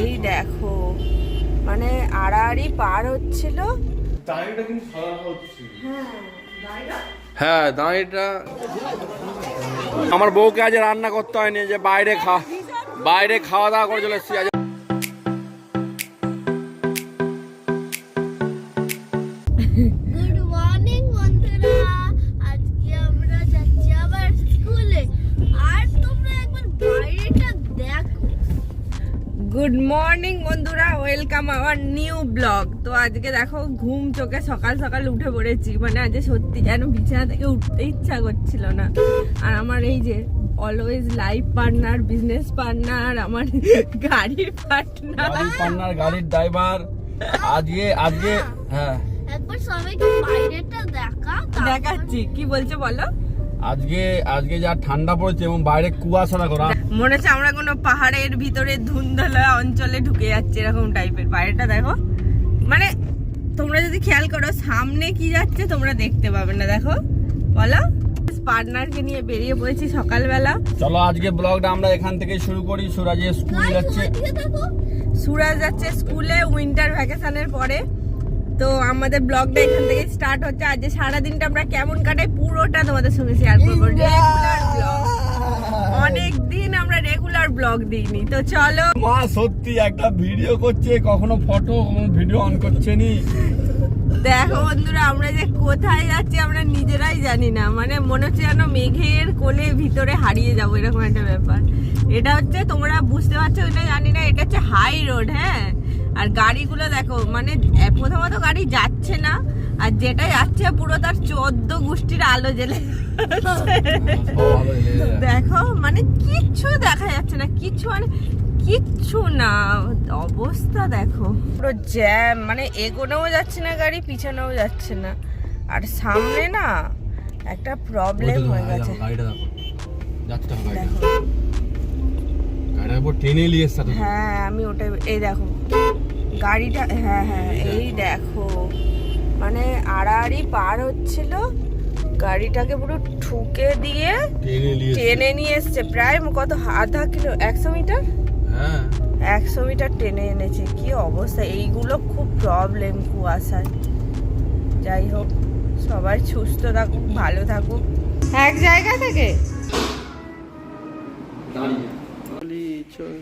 এই দেখো মানে আড়াআড়ি পার হচ্ছিল। দাঁড়িটা কিন্তু হচ্ছে হ্যাঁ দাঁড়িটা আমার বউকে আজ রান্না করতে হয়নি যে বাইরে খা বাইরে খাওয়া দাওয়া করে চলে এসেছি। আজ গুড মর্নিং বন্ধুরা। ওয়েলকাম আওয়ার নিউ ব্লগ তো আজকে দেখো ঘুম চোখে সকাল সকাল উঠে পড়েছি। মানে আজকে সত্যি যেন বিছানা থেকে উঠতে ইচ্ছা করছিল না। আর আমার এই যে always life partner business partner আমার গাড়ির পার্টনার গাড়ির পান্নার গাড়ির ড্রাইভার আজকে আজকে হ্যাঁ। একবার সবাইকে বাইরেটা দেখা দেখাচ্ছি। কি বলছো বলো? আজকে আজকে যা ঠান্ডা পড়েছে এবং বাইরে কুয়াশা দেখো রা- মনে হচ্ছে আমরা কোনো পাহাড়ের ভিতরে ধুন্ধলা অঞ্চলে ঢুকে যাচ্ছে এরকম টাইপের বাইরেটা দেখো মানে তোমরা যদি খেয়াল করো সামনে কি যাচ্ছে তোমরা দেখতে পাবে না দেখো। বলো। পার্টনারকে নিয়ে বেরিয়ে পড়েছি সকালবেলা। চলো আজকে ব্লগটা আমরা এখান থেকে শুরু করি। সুরাজ স্কুল যাচ্ছে। দেখো। সুরাজ যাচ্ছে স্কুলে উইন্টার ভ্যাকেশনের পরে। তো আমাদের ব্লগটা এখান থেকে স্টার্ট হচ্ছে। আজ যে সারাদিনটা আমরা কেমন কাটাই পুরোটা তোমাদের সঙ্গে শেয়ার করব। রেগুলার ব্লগ অনেক দিন আমরা রেগুলার ব্লগ দিইনি। তো চলো। মা সত্যি একটা ভিডিও করছে কখনো ফটো কখনো ভিডিও অন করছে নি? দেখো বন্ধুরা আমরা যে কোথায় যাচ্ছি আমরা নিজেরাই জানি না। মানে মনে হচ্ছে যেন মেঘের কোলে ভিতরে হারিয়ে যাব এরকম একটা ব্যাপার। এটা হচ্ছে তোমরা বুঝতে পারছ এটা জানি না এটা হচ্ছে হাই রোড হ্যাঁ? আর গাড়িগুলো দেখো মানে প্রথমত গাড়ি যাচ্ছে না আর যেটা যাচ্ছে পুরো তার চোদ্দ গোষ্ঠীর আলো জ্বেলে দেখো মানে কিচ্ছু দেখা যাচ্ছে না কিচ্ছু মানে কিচ্ছু না অবস্থা দেখো। পুরো জ্যাম মানে এগোনেও যাচ্ছে না গাড়ি পিছনেও যাচ্ছে না। আর সামনে না একটা প্রবলেম হয়ে গেছে। দেখো। টেনে নিয়ে এসছে হ্যাঁ আমি ওটাই এই দেখো। গাড়িটা হ্যাঁ হ্যাঁ এই দেখো। মানে আড়াআড়ি পার হচ্ছিল গাড়িটাকে পুরো ঠুকে দিয়ে টেনে নিয়ে এসছে। প্রায় কত আধা কিলো একশো মিটার? হ্যাঁ। একশো মিটার টেনে এনেছে। কি অবস্থা? এইগুলো খুব প্রবলেম কুয়াশায়। যাই হোক সবাই সুস্থ থাকুক ভালো থাকুক। এক জায়গা থেকে?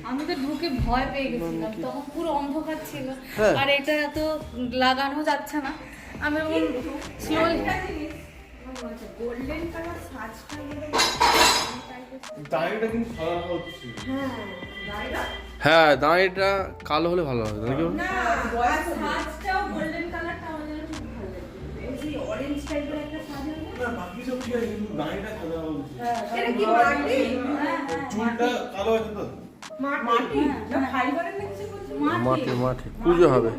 আমি তো ঢুকে ভয় পেয়ে গেছিলাম তখন পুরো অন্ধকার ছিল। হ্যাঁ। আর এটা এত লাগানো যাচ্ছে না। আমি স্লোলি দাঁড়িটা কিন্তু সাদা হচ্ছে। হ্যাঁ দাঁড়িটা কালো হলে ভালো হবে নাকি না বাকি সব ঠিক আছে কিন্তু দাঁড়িটা সাদা হচ্ছে এটা কি মাটি? মাটি। পুজো হবে।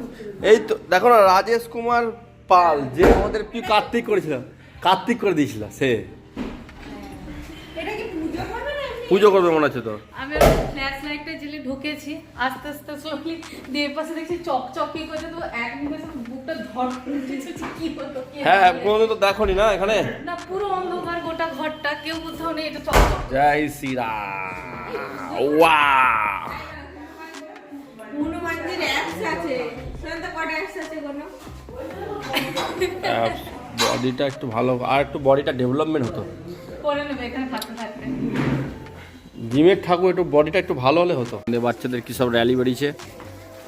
এই তো দেখো না রাজেশ কুমার পাল যে আমাদের কি কার্তিক করেছিল কার্তিক করে দিয়েছিল সে এটা কি পুজো করবে না এমনি? পুজো করবে মনে হচ্ছে তো আমি ফ্ল্যাশ লাইটটা জেলে ঢুকেছি আস্তে আস্তে স্লোলি দিয়ে পাশে দেখছি চকচকি করছে তো এক নিমেষে বুকটা ধর করে কি হলো কি হ্যাঁ? কোনোদিন তো দেখো না এখানে? না পুরো অন্ধকার গোটা ঘরটা কেউ কোথাও নেই এটা চকচক। জয় শ্রীরাম। ওয়া হনুমানজির অ্যাপস আছে। শুনুন তো কটা অ্যাপস আছে কোনো বডিটা একটু ভালো আর একটু বডিটা ডেভেলপমেন্ট হতো। করে নেবে এখানে থাকতে থাকতে। জিমের ঠাকুর একটু বডিটা একটু ভালো হলে হতো। বাচ্চাদের কি সব র্যালি বেরিয়েছে?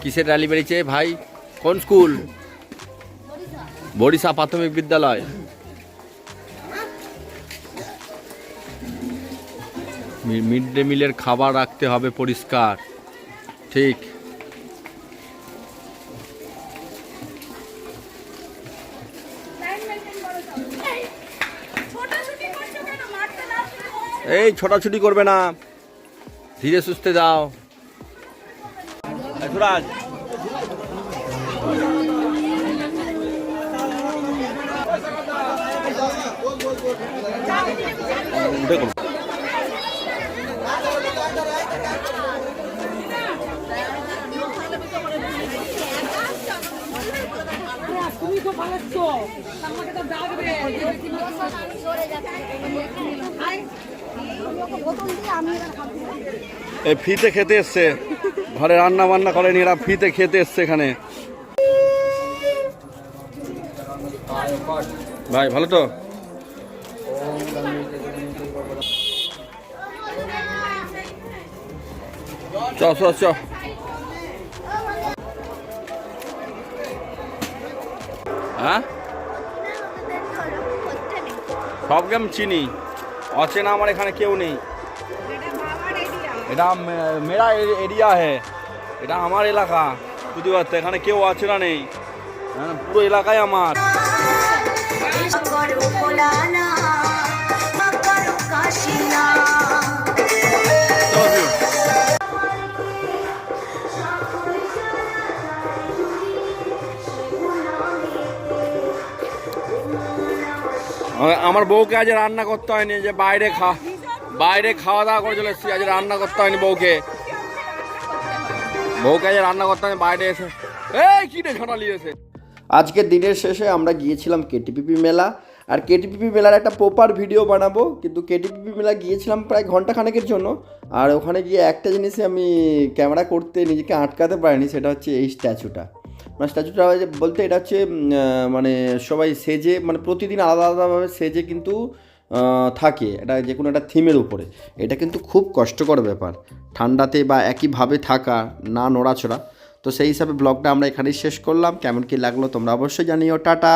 কিসের র্যালি বেরিয়েছে? ভাই, কোন স্কুল বরিশা প্রাথমিক বিদ্যালয়। মিড ডে মিলের খাবার রাখতে হবে পরিষ্কার। ঠিক। এই, ছোটাছুটি করবে না। ধীরে সুস্থে যাও। সুরাজ। দেখুন। এই ফ্রিতে খেতে এসছে। ঘরে রান্না বান্না করেনি, এরা ফ্রিতে খেতে এসছে এখানে। ভাই, ভালো তো? চ চ হ্যাঁ? সব গেম চিনি। অচেনা আমার এখানে কেউ নেই। এটা মেরা এরিয়া হে। এটা আমার এলাকা। বুঝতে পারছ? এখানে কেউ অচেনা নেই। পুরো এলাকায় আমার। আমার- বউকে আজ রান্না করতে হয়নি যে বাইরে খা, বাইরে খাওয়া দাওয়া করে চলে এসেছি, আজ রান্না করতে হয়নি বউকে। বউকে আজ রান্না করতে হয়নি, বাইরে এসে। এই, কি রে ঝাঁটালি এসে আজকের দিনের শেষে আমরা গিয়েছিলাম কেটিপিপি মেলা, আর কেটিপিপি মেলার একটা প্রপার ভিডিও বানাবো, কিন্তু কেটিপিপি মেলা গিয়েছিলাম প্রায় ঘণ্টা খানেকের জন্য, আর ওখানে গিয়ে একটা জিনিসে আমি ক্যামেরা করতে নিজেকে আটকাতে পারিনি, সেটা হচ্ছে এই স্ট্যাচুটা মানে স্ট্যাচুটা বলতে এটা হচ্ছে মানে সবাই সেজে মানে প্রতিদিন আলাদা আলাদাভাবে সেজে কিন্তু থাকে। এটা যে কোনো একটা থিমের উপরে। এটা কিন্তু খুব কষ্টকর ব্যাপার। ঠান্ডাতে বা একইভাবে থাকা, না নড়াচড়া। তো সেই হিসাবে ব্লগটা আমরা এখানেই শেষ করলাম। কেমন কী লাগল তোমরা অবশ্যই জানিও। টাটা!